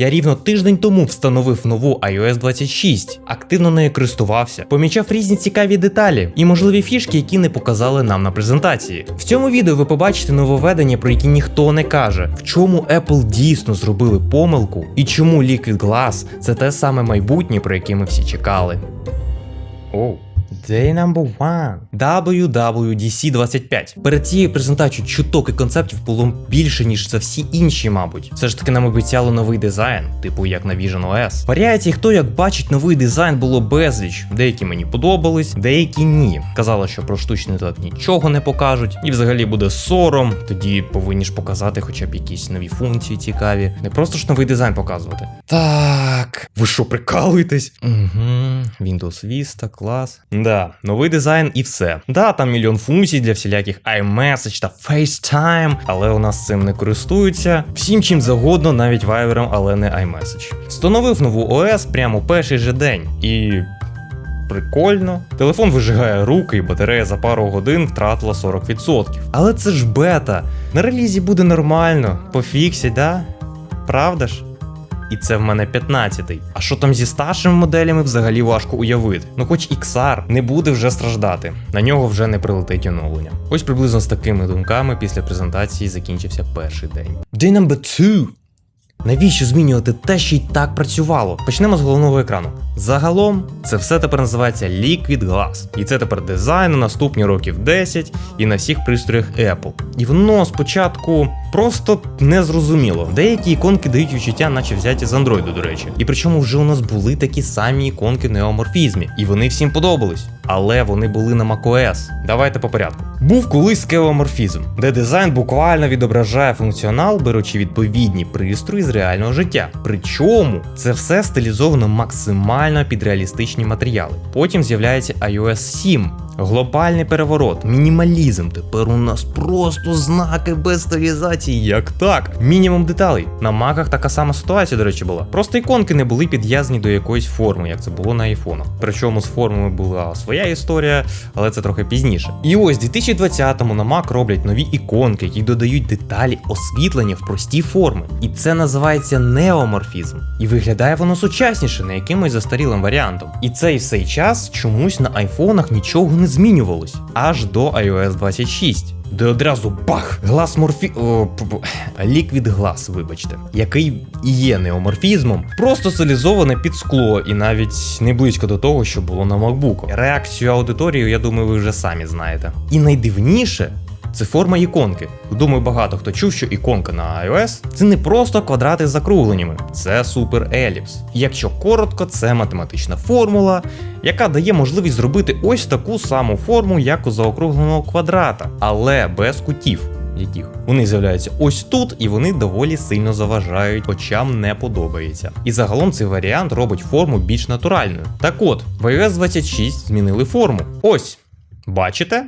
Я рівно тиждень тому встановив нову iOS 26, активно нею користувався, помічав різні цікаві деталі і можливі фішки, які не показали нам на презентації. В цьому відео ви побачите нововведення, про які ніхто не каже, в чому Apple дійсно зробили помилку, і чому Liquid Glass – це те саме майбутнє, про яке ми всі чекали. Day number one. WWDC 25. Перед цією презентацією чуток і концептів було більше, ніж за всі інші, мабуть. Все ж таки нам обіцяли новий дизайн, типу як на Vision OS. Варіацій, хто як бачить новий дизайн, було безліч. Деякі мені подобались, деякі ні. Казали, що про штучний інтелект нічого не покажуть, і взагалі буде сором. Тоді повинні ж показати хоча б якісь нові функції цікаві. Не просто ж новий дизайн показувати. Так, ви що, прикалуєтесь? Угу. Windows Vista, клас. Да, новий дизайн і все. Да, там мільйон функцій для всіляких iMessage та FaceTime, але у нас цим не користуються. Всім чим завгодно, навіть вайвером, але не iMessage. Встановив нову OS прямо перший же день. І. Прикольно. Телефон вижигає руки, і батарея за пару годин втратила 40%. Але це ж бета. На релізі буде нормально. Пофіксять, да? Правда ж? І це в мене 15-й. А що там зі старшими моделями взагалі важко уявити. Ну хоч XR не буде вже страждати, на нього вже не прилетить оновлення. Ось приблизно з такими думками після презентації закінчився перший день. Day number two. Навіщо змінювати те, що й так працювало? Почнемо з головного екрану. Загалом, це все тепер називається Liquid Glass. І це тепер дизайн на наступні років 10 і на всіх пристроях Apple. І воно спочатку просто незрозуміло. Деякі іконки дають відчуття, наче взяті з Android, до речі. І причому вже у нас були такі самі іконки в неоморфізмі, і вони всім подобались. Але вони були на macOS. Давайте по порядку. Був колись скеоморфізм, де дизайн буквально відображає функціонал, беручи відповідні пристрої з реального життя. Причому це все стилізовано максимально під реалістичні матеріали. Потім з'являється iOS 7. Глобальний переворот, мінімалізм. Тепер у нас просто знаки без стилізації. Як так? Мінімум деталей. На маках така сама ситуація, до речі, була. Просто іконки не були підв'язані до якоїсь форми, як це було на айфонах. Причому з формами була своя історія, але це трохи пізніше. І ось в 2020-му на Mac роблять нові іконки, які додають деталі освітлення в прості форми. І це називається неоморфізм. І виглядає воно сучасніше, не якимось застарілим варіантом. І цей всей час чомусь на айфонах нічого не змінювалось аж до iOS 26. Де одразу бах! Глас морфі. Ліквід глас, вибачте, який і є неоморфізмом, просто стилізоване під скло, і навіть не близько до того, що було на MacBook. Реакцію аудиторію, я думаю, ви вже самі знаєте. І найдивніше. Це форма іконки. Думаю, багато хто чув, що іконка на iOS це не просто квадрати з закругленнями, це супереліпс. Якщо коротко, це математична формула, яка дає можливість зробити ось таку саму форму, як у заокругленого квадрата, але без кутів. Яких вони з'являються ось тут, і вони доволі сильно заважають, очам не подобається. І загалом цей варіант робить форму більш натуральною. Так от, в iOS 26 змінили форму. Ось, бачите?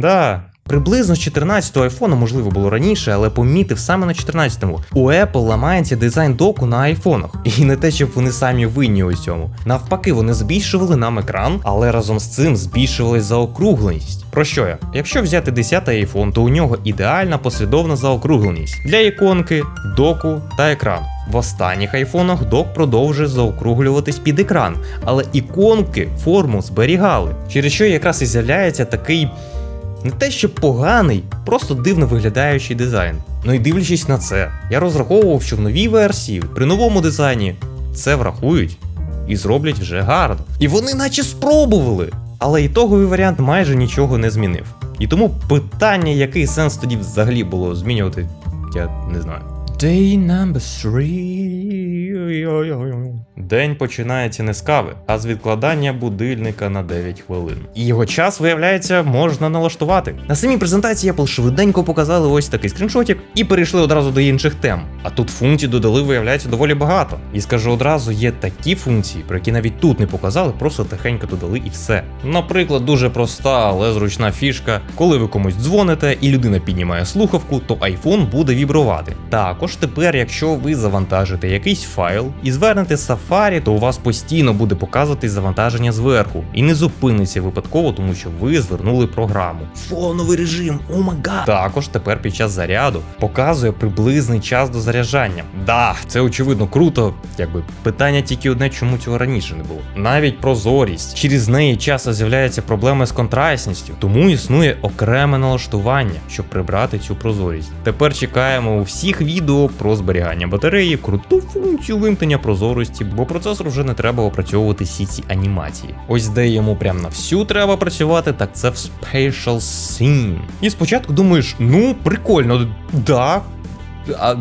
Да. Приблизно з 14-го айфона, можливо, було раніше, але помітив саме на 14-му. У Apple ламається дизайн доку на айфонах. І не те, щоб вони самі винні у цьому. Навпаки, вони збільшували нам екран, але разом з цим збільшували заокругленість. Про що я? Якщо взяти 10-й iPhone, то у нього ідеальна послідовна заокругленість для іконки, доку та екрану. В останніх айфонах док продовжує заокруглюватись під екран, але іконки форму зберігали. Через що якраз і з'являється такий не те, що поганий, просто дивно виглядаючий дизайн. Ну і дивлячись на це, я розраховував, що в новій версії, при новому дизайні, це врахують і зроблять вже гарно. І вони наче спробували. Але ітоговий варіант майже нічого не змінив. І тому питання, який сенс тоді взагалі було змінювати, я не знаю. Day number three. День починається не з кави, а з відкладання будильника на 9 хвилин. І його час, виявляється, можна налаштувати. На самій презентації Apple швиденько показали ось такий скріншотик і перейшли одразу до інших тем. А тут функцій додали, виявляється, доволі багато. І скажу одразу, є такі функції, про які навіть тут не показали, просто тихенько додали і все. Наприклад, дуже проста, але зручна фішка. Коли ви комусь дзвоните і людина піднімає слухавку, то iPhone буде вібрувати. Також тепер, якщо ви завантажите якийсь файл і звернете Safari, то у вас постійно буде показувати завантаження зверху і не зупиниться випадково, тому що ви звернули програму. Фоновий режим, о мага. Також тепер під час заряду показує приблизний час до заряджання. Да, це очевидно круто. Якби питання тільки одне, чому цього раніше не було. Навіть прозорість. Через неї часто з'являються проблеми з контрастністю, тому існує окреме налаштування, щоб прибрати цю прозорість. Тепер чекаємо у всіх відео про зберігання батареї, круту функцію вимкнення прозорості, бо процесор вже не треба опрацьовувати всі ці анімації. Ось де йому прям на всю треба працювати, так це в Spatial Scene. І спочатку думаєш, ну прикольно, да. А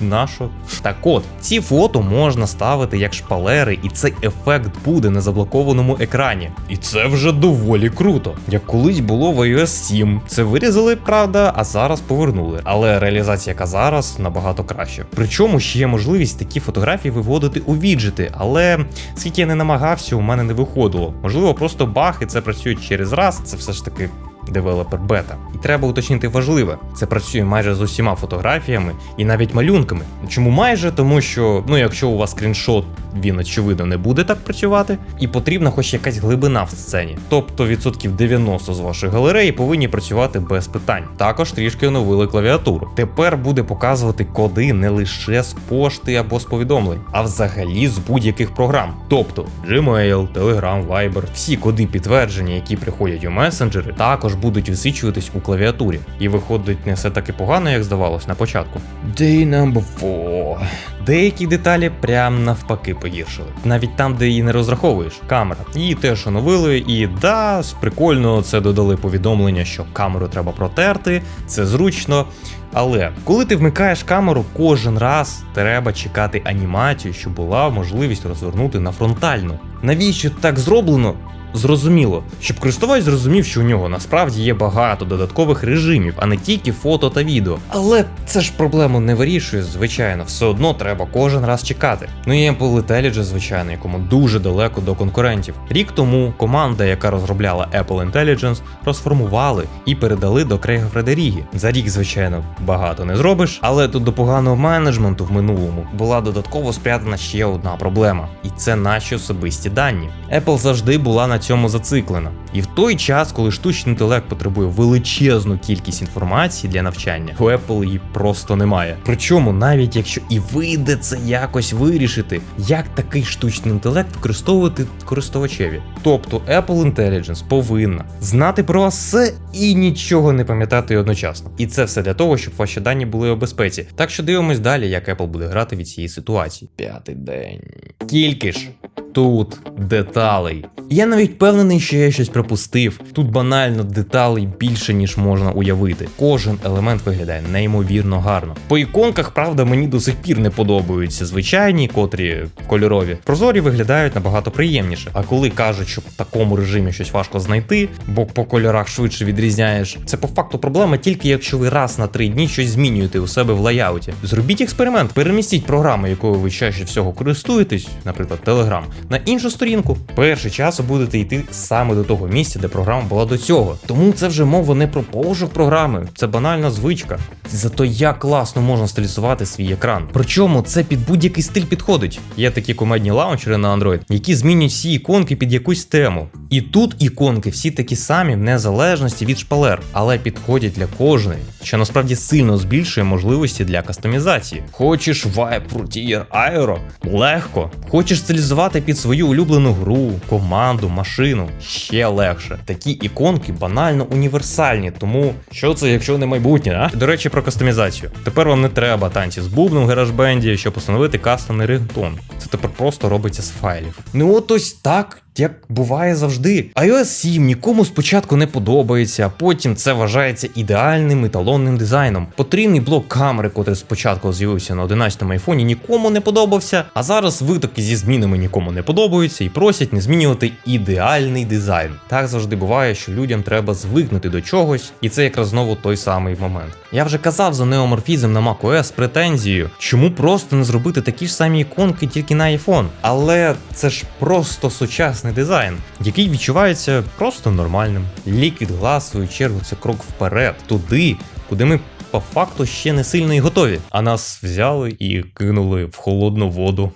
Нащо? Так от, ці фото можна ставити як шпалери, і цей ефект буде на заблокованому екрані. І це вже доволі круто. Як колись було в iOS 7. Це вирізали, правда, а зараз повернули. Але реалізація яка зараз набагато краще. Причому ще є можливість такі фотографії виводити у віджити, але скільки я не намагався, у мене не виходило. Можливо, просто баг і це працює через раз. Це все ж таки девелопер бета. І треба уточнити важливе: це працює майже з усіма фотографіями і навіть малюнками. Чому майже? Тому що, ну, якщо у вас скріншот, він очевидно не буде так працювати, і потрібна хоч якась глибина в сцені. Тобто відсотків 90 з вашої галереї повинні працювати без питань. Також трішки оновили клавіатуру. Тепер буде показувати коди не лише з пошти або з повідомлень, а взагалі з будь-яких програм. Тобто Gmail, Telegram, Viber, всі коди підтвердження, які приходять у месенджери, також будуть висвічуватись у клавіатурі. І виходить не все таки погано, як здавалось на початку. Day number four. Деякі деталі прям навпаки погіршили. Навіть там, де її не розраховуєш, камера. Її теж оновили, і да, прикольно це додали повідомлення, що камеру треба протерти, це зручно. Але коли ти вмикаєш камеру, кожен раз треба чекати анімацію, щоб була можливість розвернути на фронтальну. Навіщо так зроблено? Зрозуміло, щоб користувач зрозумів, що у нього насправді є багато додаткових режимів, а не тільки фото та відео. Але це ж проблему не вирішує, звичайно, все одно треба кожен раз чекати. Ну і Apple Intelligence, звичайно, якому дуже далеко до конкурентів. Рік тому команда, яка розробляла Apple Intelligence, розформували і передали до Крейга Фредерігі. За рік, звичайно, багато не зробиш, але тут до поганого менеджменту в минулому була додатково спрятана ще одна проблема, і це наші особисті дані. Apple завжди була на цьому зациклена. І в той час, коли штучний інтелект потребує величезну кількість інформації для навчання, у Apple її просто немає. Причому, навіть якщо і вийде це якось вирішити, як такий штучний інтелект використовувати користувачеві. Тобто Apple Intelligence повинна знати про вас все і нічого не пам'ятати одночасно. І це все для того, щоб ваші дані були у безпеці. Так що дивимось далі, як Apple буде грати від цієї ситуації. П'ятий день. Тільки ж тут деталей. Я навіть впевнений, що я щось пропустив. Тут банально деталей більше, ніж можна уявити. Кожен елемент виглядає неймовірно гарно. По іконках, правда, мені до сих пір не подобаються звичайні, котрі кольорові. Прозорі виглядають набагато приємніше. А коли кажуть, що в такому режимі щось важко знайти, бо по кольорах швидше відрізняєш, це по факту проблема тільки якщо ви раз на три дні щось змінюєте у себе в лайауті. Зробіть експеримент, перемістіть програму, якою ви чаще всього користуєтесь, наприклад, Telegram, на іншу сторінку. Перший час будете йти саме до того місця, де програма була до цього. Тому це вже мова не про пошук програми, це банальна звичка. Зато як класно можна стилізувати свій екран. Причому це під будь-який стиль підходить. Є такі комедні лаунчери на Android, які змінюють всі іконки під якусь тему. І тут іконки всі такі самі в незалежності від шпалер, але підходять для кожної, що насправді сильно збільшує можливості для кастомізації. Хочеш Vibe Frontier Aero? Легко. Хочеш стилізувати під свою улюблену гру, команду, машину ще легше. Такі іконки банально універсальні, тому що це, якщо не майбутнє, а? До речі, про кастомізацію. Тепер вам не треба танці з бубном в гаражбенді, щоб установити кастомний рингтон. Це тепер просто робиться з файлів. Ну от ось так. Як буває завжди, iOS 7 нікому спочатку не подобається, а потім це вважається ідеальним еталонним дизайном. Потрібний блок камери, котрий спочатку з'явився на 11-му айфоні, нікому не подобався. А зараз витоки зі змінами нікому не подобаються і просять не змінювати ідеальний дизайн. Так завжди буває, що людям треба звикнути до чогось, і це якраз знову той самий момент. Я вже казав за неоморфізм на macOS з претензією, чому просто не зробити такі ж самі іконки тільки на iPhone. Але це ж просто сучасний дизайн, який відчувається просто нормальним. Liquid Glass, в свою чергу, це крок вперед, туди, куди ми по факту ще не сильно і готові. А нас взяли і кинули в холодну воду.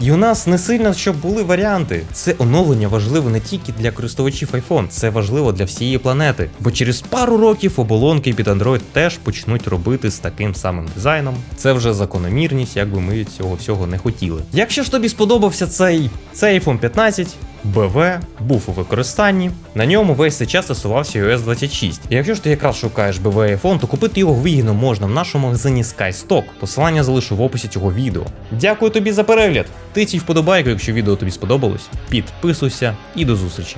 І у нас не сильно щоб були варіанти. Це оновлення важливо не тільки для користувачів iPhone, це важливо для всієї планети. Бо через пару років оболонки під Android теж почнуть робити з таким самим дизайном. Це вже закономірність, якби ми цього всього не хотіли. Якщо ж тобі сподобався цей, цей iPhone 15. БВ був у використанні. На ньому весь цей час стосувався iOS 26. І якщо ж ти якраз шукаєш БВ iPhone, то купити його вигідно можна в нашому магазині SkyStock. Посилання залишу в описі цього відео. Дякую тобі за перегляд. Тицій вподобайку, якщо відео тобі сподобалось. Підписуйся і до зустрічі.